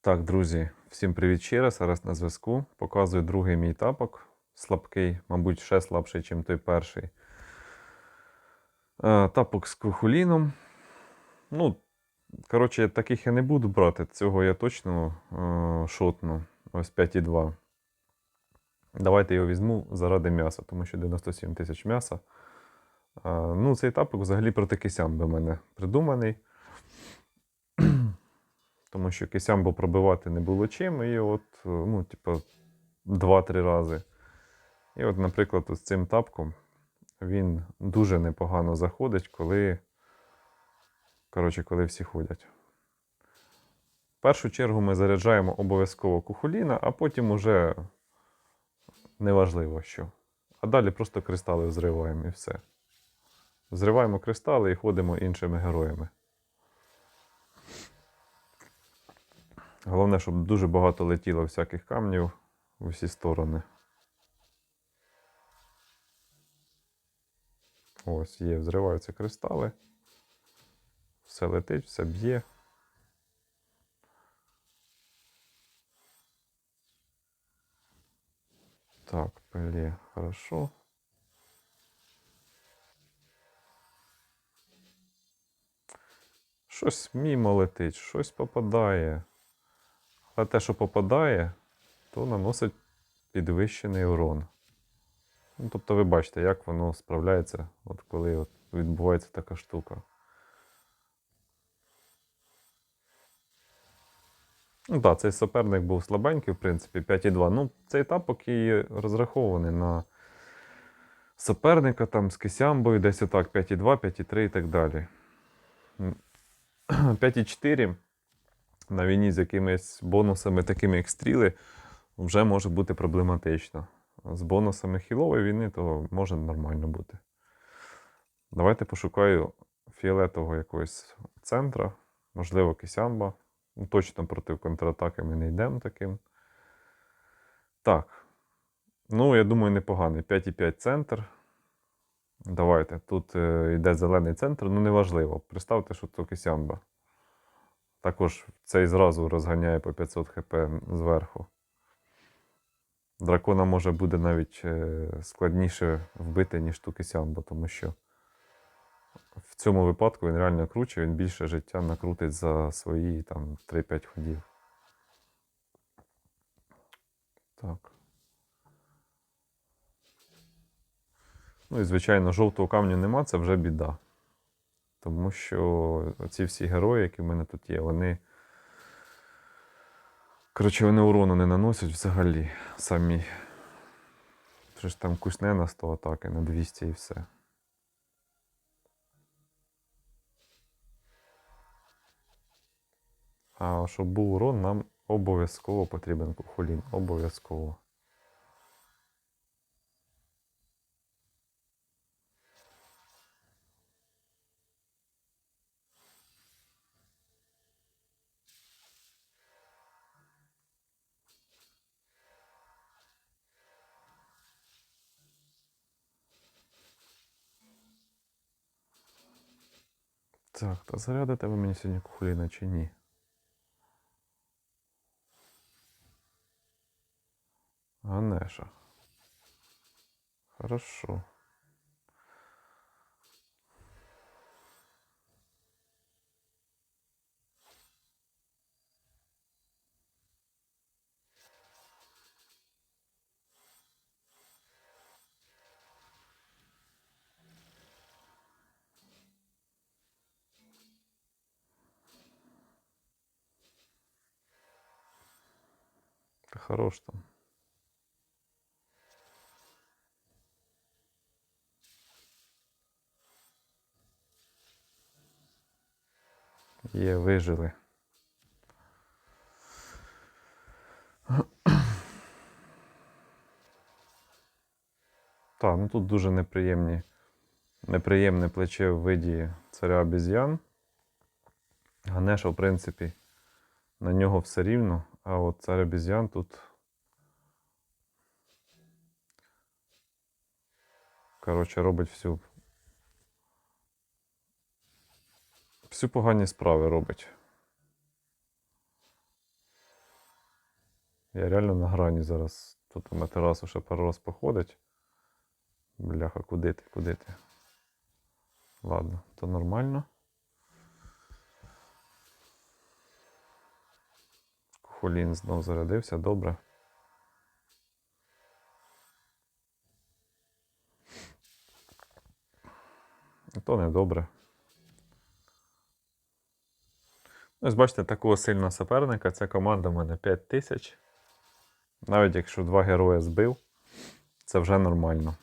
Так, друзі, всім привіт ще раз. Зараз на зв'язку. Показую другий мій тапок. Слабкий, мабуть, ще слабший, ніж той перший. Е, Тапок з кухоліном. Ну, коротше, таких я не буду брати. Цього я точно е, шотну. Ось 5,2. Давайте його візьму заради м'яса, тому що 97 тисяч м'яса. Е, ну, цей тапок взагалі проти кисям в мене придуманий. Тому що кисямбо пробивати не було чим, і от, е, ну, типу, 2-3 рази. І от, наприклад, з цим тапком він дуже непогано заходить, коли, коротше, коли всі ходять. В першу чергу ми заряджаємо обов'язково кухоліна, а потім уже неважливо що. А далі просто кристали взриваємо і все. Взриваємо кристали і ходимо іншими героями. Головне, щоб дуже багато летіло всяких камнів у всі сторони. Ось є, взриваються кристали. Все летить, все б'є. Так, пеле, хорошо. Щось мімо летить, щось попадає. А те, що попадає, то наносить підвищений урон. Ну, тобто ви бачите, як воно справляється, от коли от відбувається така штука. Ну так, цей суперник був слабенький, в принципі, 5,2. Ну, цей тапок і розрахований на суперника там з кисямбою, десь отак 5,2, 5,3 і так далі. 5,4 на війні з якимись бонусами, такими як стріли, вже може бути проблематично. З бонусами хілової війни, то може нормально бути. Давайте пошукаю фіолетового якогось центра, можливо, кисямба. Ну, точно проти контратаки ми не йдемо таким. Так. Ну, я думаю, непоганий. 5,5 центр. Давайте. Тут е, йде зелений центр, ну неважливо. Представте, що то кисямба. Також цей зразу розганяє по 500 хп зверху. Дракона може буде навіть е, складніше вбити, ніж ту кисямбу, тому що в цьому випадку він реально круче, він більше життя накрутить за свої там 3-5 ходів. Так. Ну і, звичайно, жовтого камню нема, це вже біда. Тому що ці всі герої, які в мене тут є, вони. Коротше, вони урону не наносять взагалі самі. Що ж там кусне на 100 атаки, на 200 і все. А щоб був урон, нам обов'язково потрібен кухолін. Обов'язково. Так, та зарядите ви мені сьогодні кухоліна чи ні? Ганеша. Хорошо. Хорош там. Є, вижили. Так, ну тут дуже неприємні, неприємне плече в виді царя обіз'ян. Ганеша, в принципі, на нього все рівно, а от цар обіз'ян тут. Коротше, робить всю. Всю погані справи робить. Я реально на грані зараз. Тут на терасу ще пару раз походить. Бляха, куди ти, куди ти? Ладно, то нормально. Кухолін знов зарядився, добре. То не добре. Ось бачите, такого сильного суперника. Ця команда в мене 5 тисяч. Навіть якщо два герої збив, це вже нормально.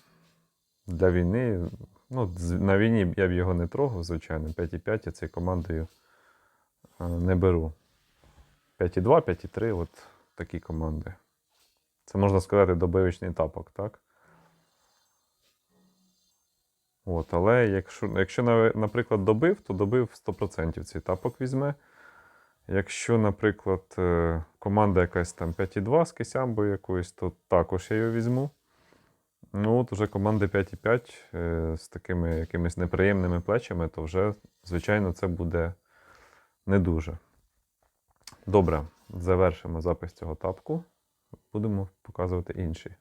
Для війни, ну, на війні я б його не трогав, звичайно. 5,5 я цією командою е, не беру. 5,2, 5,3 от такі команди. Це можна сказати добивочний тапок, так? От, але якщо, якщо наприклад, добив, то добив 100% цей тапок візьме. Якщо, наприклад, е, команда якась там 5,2 з кисямбою якоюсь, то також я його візьму. Ну, от уже команди 5,5 е, з такими якимись неприємними плечами, то вже, звичайно, це буде не дуже. Добре, завершимо запис цього тапку. Будемо показувати інший.